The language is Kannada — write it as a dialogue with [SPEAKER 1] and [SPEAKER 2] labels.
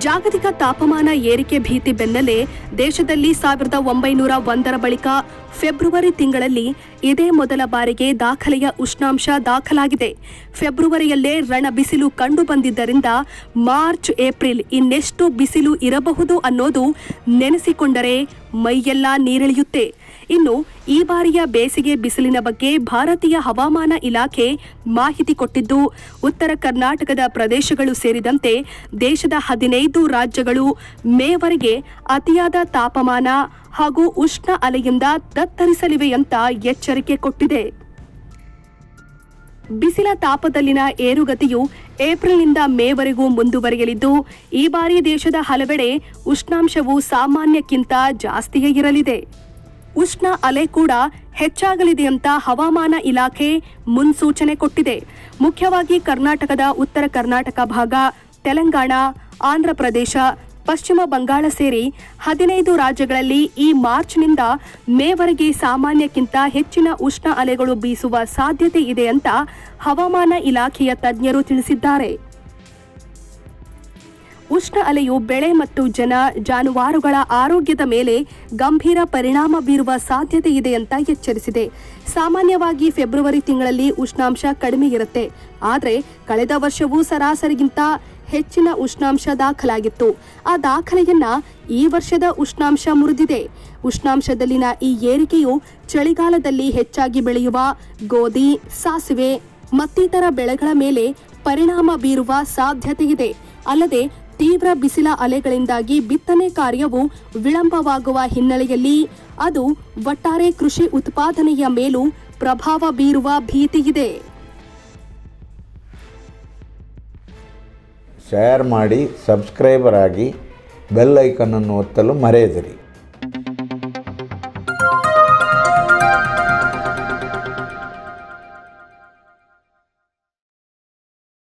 [SPEAKER 1] ಜಾಗತಿಕ ತಾಪಮಾನ ಏರಿಕೆ ಭೀತಿ ಬೆನ್ನಲ್ಲೇ ದೇಶದಲ್ಲಿ ಸಾವಿರದ ಒಂಬೈನೂರ ಒಂದರ ಬಳಿಕ ಫೆಬ್ರವರಿ ತಿಂಗಳಲ್ಲಿ ಇದೇ ಮೊದಲ ಬಾರಿಗೆ ದಾಖಲೆಯ ಉಷ್ಣಾಂಶ ದಾಖಲಾಗಿದೆ. ಫೆಬ್ರವರಿಯಲ್ಲೇ ರಣ ಬಿಸಿಲು ಕಂಡು ಬಂದಿದ್ದರಿಂದ ಮಾರ್ಚ್, ಏಪ್ರಿಲ್ ಇನ್ನೆಷ್ಟು ಬಿಸಿಲು ಇರಬಹುದು ಅನ್ನೋದು ನೆನೆಸಿಕೊಂಡರೆ ಮೈಯೆಲ್ಲ ನೀರಿಳಿಯುತ್ತೆ. ಇನ್ನು ಈ ಬಾರಿಯ ಬೇಸಿಗೆ ಬಿಸಿಲಿನ ಬಗ್ಗೆ ಭಾರತೀಯ ಹವಾಮಾನ ಇಲಾಖೆ ಮಾಹಿತಿ ಕೊಟ್ಟಿದ್ದು, ಉತ್ತರ ಕರ್ನಾಟಕದ ಪ್ರದೇಶಗಳು ಸೇರಿದಂತೆ ದೇಶದ ಹದಿನೈದು ರಾಜ್ಯಗಳು ಮೇವರೆಗೆ ಅತಿಯಾದ ತಾಪಮಾನ ಹಾಗೂ ಉಷ್ಣ ಅಲೆಯಿಂದ ತತ್ತರಿಸಲಿವೆ ಅಂತ ಎಚ್ಚರಿಕೆ ಕೊಟ್ಟಿದೆ. ಬಿಸಿಲ ತಾಪದಲ್ಲಿನ ಏರುಗತಿಯು ಏಪ್ರಿಲ್ನಿಂದ ಮೇವರೆಗೂ ಮುಂದುವರಿಯಲಿದ್ದು, ಈ ಬಾರಿ ದೇಶದ ಹಲವೆಡೆ ಉಷ್ಣಾಂಶವು ಸಾಮಾನ್ಯಕ್ಕಿಂತ ಜಾಸ್ತಿಯೇ ಇರಲಿದೆ. ಉಷ್ಣ ಅಲೆ ಕೂಡ ಹೆಚ್ಚಾಗಲಿದೆ ಅಂತ ಹವಾಮಾನ ಇಲಾಖೆ ಮುನ್ಸೂಚನೆ ಕೊಟ್ಟಿದೆ. ಮುಖ್ಯವಾಗಿ ಕರ್ನಾಟಕದ ಉತ್ತರ ಕರ್ನಾಟಕ ಭಾಗ, ತೆಲಂಗಾಣ, ಆಂಧ್ರಪ್ರದೇಶ, ಪಶ್ಚಿಮ ಬಂಗಾಳ ಸೇರಿ ಹದಿನೈದು ರಾಜ್ಯಗಳಲ್ಲಿ ಈ ಮಾರ್ಚ್ನಿಂದ ಮೇವರೆಗೆ ಸಾಮಾನ್ಯಕ್ಕಿಂತ ಹೆಚ್ಚಿನ ಉಷ್ಣ ಅಲೆಗಳು ಬೀಸುವ ಸಾಧ್ಯತೆ ಇದೆ ಅಂತ ಹವಾಮಾನ ಇಲಾಖೆಯ ತಜ್ಞರು ತಿಳಿಸಿದ್ದಾರೆ. ಉಷ್ಣ ಅಲೆಯು ಬೆಳೆ ಮತ್ತು ಜನ ಜಾನುವಾರುಗಳ ಆರೋಗ್ಯದ ಮೇಲೆ ಗಂಭೀರ ಪರಿಣಾಮ ಬೀರುವ ಸಾಧ್ಯತೆ ಇದೆ ಅಂತ ಎಚ್ಚರಿಸಿದೆ. ಸಾಮಾನ್ಯವಾಗಿ ಫೆಬ್ರವರಿ ತಿಂಗಳಲ್ಲಿ ಉಷ್ಣಾಂಶ ಕಡಿಮೆ ಇರುತ್ತೆ. ಆದರೆ ಕಳೆದ ವರ್ಷವೂ ಸರಾಸರಿಗಿಂತ ಹೆಚ್ಚಿನ ಉಷ್ಣಾಂಶ ದಾಖಲಾಗಿತ್ತು. ಆ ದಾಖಲೆಯನ್ನ ಈ ವರ್ಷದ ಉಷ್ಣಾಂಶ ಮುರಿದಿದೆ. ಉಷ್ಣಾಂಶದಲ್ಲಿನ ಈ ಏರಿಕೆಯು ಚಳಿಗಾಲದಲ್ಲಿ ಹೆಚ್ಚಾಗಿ ಬೆಳೆಯುವ ಗೋಧಿ, ಸಾಸಿವೆ ಮತ್ತಿತರ ಬೆಳೆಗಳ ಮೇಲೆ ಪರಿಣಾಮ ಬೀರುವ ಸಾಧ್ಯತೆ ಇದೆ. ಅಲ್ಲದೆ ತೀವ್ರ ಬಿಸಿಲ ಅಲೆಗಳಿಂದಾಗಿ ಬಿತ್ತನೆ ಕಾರ್ಯವು ವಿಳಂಬವಾಗುವ ಹಿನ್ನೆಲೆಯಲ್ಲಿ ಅದು ಒಟ್ಟಾರೆ ಕೃಷಿ ಉತ್ಪಾದನೆಯ ಮೇಲೂ ಪ್ರಭಾವ ಬೀರುವ ಭೀತಿಯಿದೆ.
[SPEAKER 2] ಶೇರ್ ಮಾಡಿ ಸಬ್ಸ್ಕ್ರೈಬರ್ ಆಗಿ ಬೆಲ್ ಐಕನನ್ನು ಒತ್ತಲು ಮರೆಯದಿರಿ.